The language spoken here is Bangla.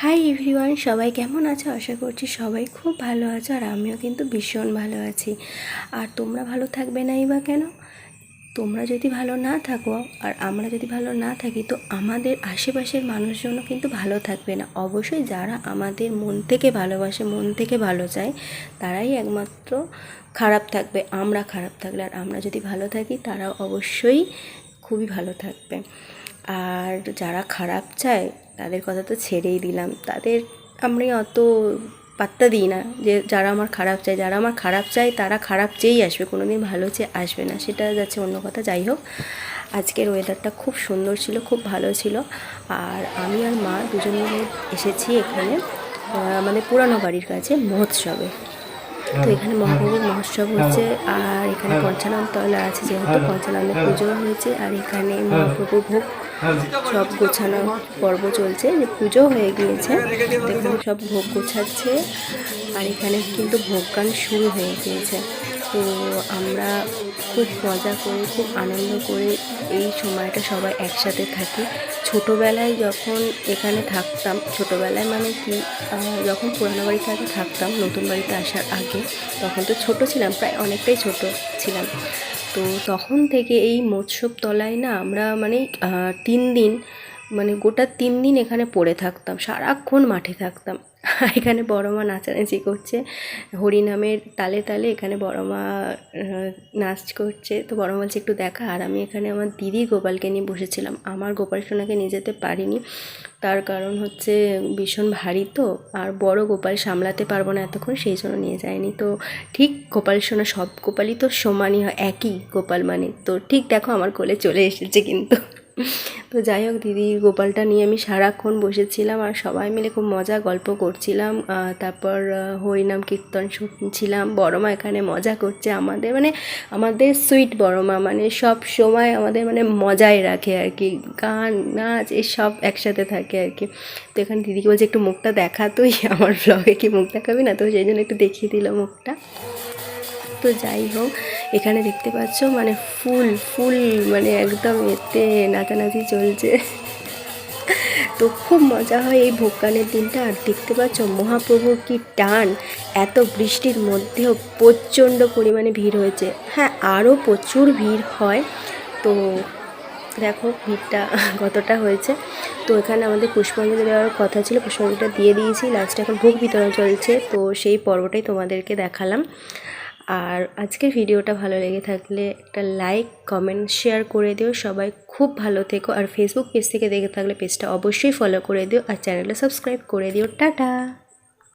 হাই এভরিওয়ান সবাই কেমন আছো? আশা করছি সবাই খুব ভালো আছো আর আমিও কিন্তু ভীষণ ভালো আছি। আর তোমরা ভালো থাকবে নাই বা কেন? তোমরা যদি ভালো না থাকো আর আমরা যদি ভালো না থাকি, তো আমাদের আশেপাশের মানুষজনও কিন্তু ভালো থাকবে না। অবশ্যই যারা আমাদের মন থেকে ভালোবাসে, মন থেকে ভালো চায়, তারাই একমাত্র খারাপ থাকবে, আমরা খারাপ থাকলে। আর আমরা যদি ভালো থাকি তারা অবশ্যই খুবই ভালো থাকবে। আর যারা খারাপ চায় তাদের কথা তো ছেড়েই দিলাম। তাদের আমি অত পাত্তা দিই না যে যারা আমার খারাপ চায়। যারা আমার খারাপ চায়, তারা খারাপ চেয়েই আসবে কোনো দিন ভালো চেয়ে আসবে না। সেটা যাচ্ছে অন্য কথা, যাই হোক। আজকের ওয়েদারটা খুব সুন্দর ছিল, খুব ভালো ছিল। আর আমি আর মা দুজন এসেছি এখানে আমাদের পুরানো বাড়ির কাছে মহোৎসবে। তো এখানে মহাপ্রভুর মহোৎসব হচ্ছে আর এখানে পঞ্চানন তলা আছে যেহেতু পঞ্চানন্দের পুজো হয়েছে আর এখানে মহাপ্রভুর ভোগ সব গোছানো পর্ব চলছে যে পুজো হয়ে গিয়েছে। এখানে সব ভোগ গোছাচ্ছে আর এখানে কিন্তু ভোগ গান শুরু হয়ে গিয়েছে। তো আমরা খুব মজা করে, খুব আনন্দ করে এই সময়টা সবাই একসাথে থাকি। ছোটোবেলায় যখন এখানে থাকতাম, ছোটোবেলায় মানে কি যখন পুরানো বাড়িতে আগে থাকতাম, নতুন বাড়িতে আসার আগে, তখন তো ছোট ছিলাম, প্রায় অনেকটাই ছোট ছিলাম। তো তখন থেকে এই মৎস্যব তলায় না আমরা মানে তিন দিন মানে গোটা তিন দিন এখানে পড়ে থাকতাম, সারাক্ষণ মাঠে থাকতাম। এখানে বড় মা নাচানাচি করছে। হরিনামের তালে তালে এখানে বড় মা নাচ করছে। তো বড় মা একটু দেখা। আর আমি এখানে আমার দিদি গোপালকে নিয়ে বসেছিলাম। আমার গোপাল সোনাকে নিয়ে যেতে পারিনি। তার কারণ হচ্ছে ভীষণ ভারী তো। আর বড় গোপাল সামলাতে পারব না এতক্ষণ, সেই জন্য নিয়ে যায়নি। তো ঠিক গোপাল সোনা, সব গোপালই তো সমানই হয়, একই গোপাল মানে। তো ঠিক দেখো, আমার কোলে চলে এসেছে কিন্তু। তো যাই হোক, দিদি গোপালটা নিয়ে আমি সারাক্ষণ বসেছিলাম আর সবাই মিলে খুব মজা গল্প করছিলাম। তারপর হরিনাম কীর্তন শুনছিলাম। বড় মা এখানে মজা করছে আমাদের মানে আমাদের সুইট বড় মা মানে সব সময় আমাদের মানে মজায় রাখে আর কি। গান, নাচ এসব একসাথে থাকে আর কি। তো এখানে দিদিকে বলছে, একটু মুখটা দেখা তুই, আমার ব্লগে কি মুখ দেখাবি না? তো সেই জন্য একটু দেখিয়ে দিল মুখটা। তো যাই হোক, এখানে দেখতে পাচ্ছ মানে ফুল ফুল মানে একদম এতে নাচানাচি চলছে। তো খুব মজা হয় এই ভোগানের দিনটা। আর দেখতে পাচ্ছ মহাপ্রভুর কি টান, এত বৃষ্টির মধ্যেও প্রচণ্ড পরিমাণে ভিড় হয়েছে। হ্যাঁ আরও প্রচুর ভিড় হয়। তো দেখো ভিড়টা কতটা হয়েছে। তো এখানে আমাদের পুষ্পাঞ্জলি দেওয়ার কথা ছিল, পুষ্পাঞ্জলিটা দিয়ে দিয়েছি। লাস্টে এখন ভোগ বিতরণ চলছে। তো সেই পর্বটাই তোমাদেরকে দেখালাম। আর আজকের ভিডিওটা ভালো লেগে থাকলে একটা লাইক, কমেন্ট, শেয়ার করে দিও। সবাই খুব ভালো থেকো। আর ফেসবুক পেজ থেকে দেখে থাকলে পেজটা অবশ্যই ফলো করে দিও। আর চ্যানেলটা সাবস্ক্রাইব করে দিও। টাটা!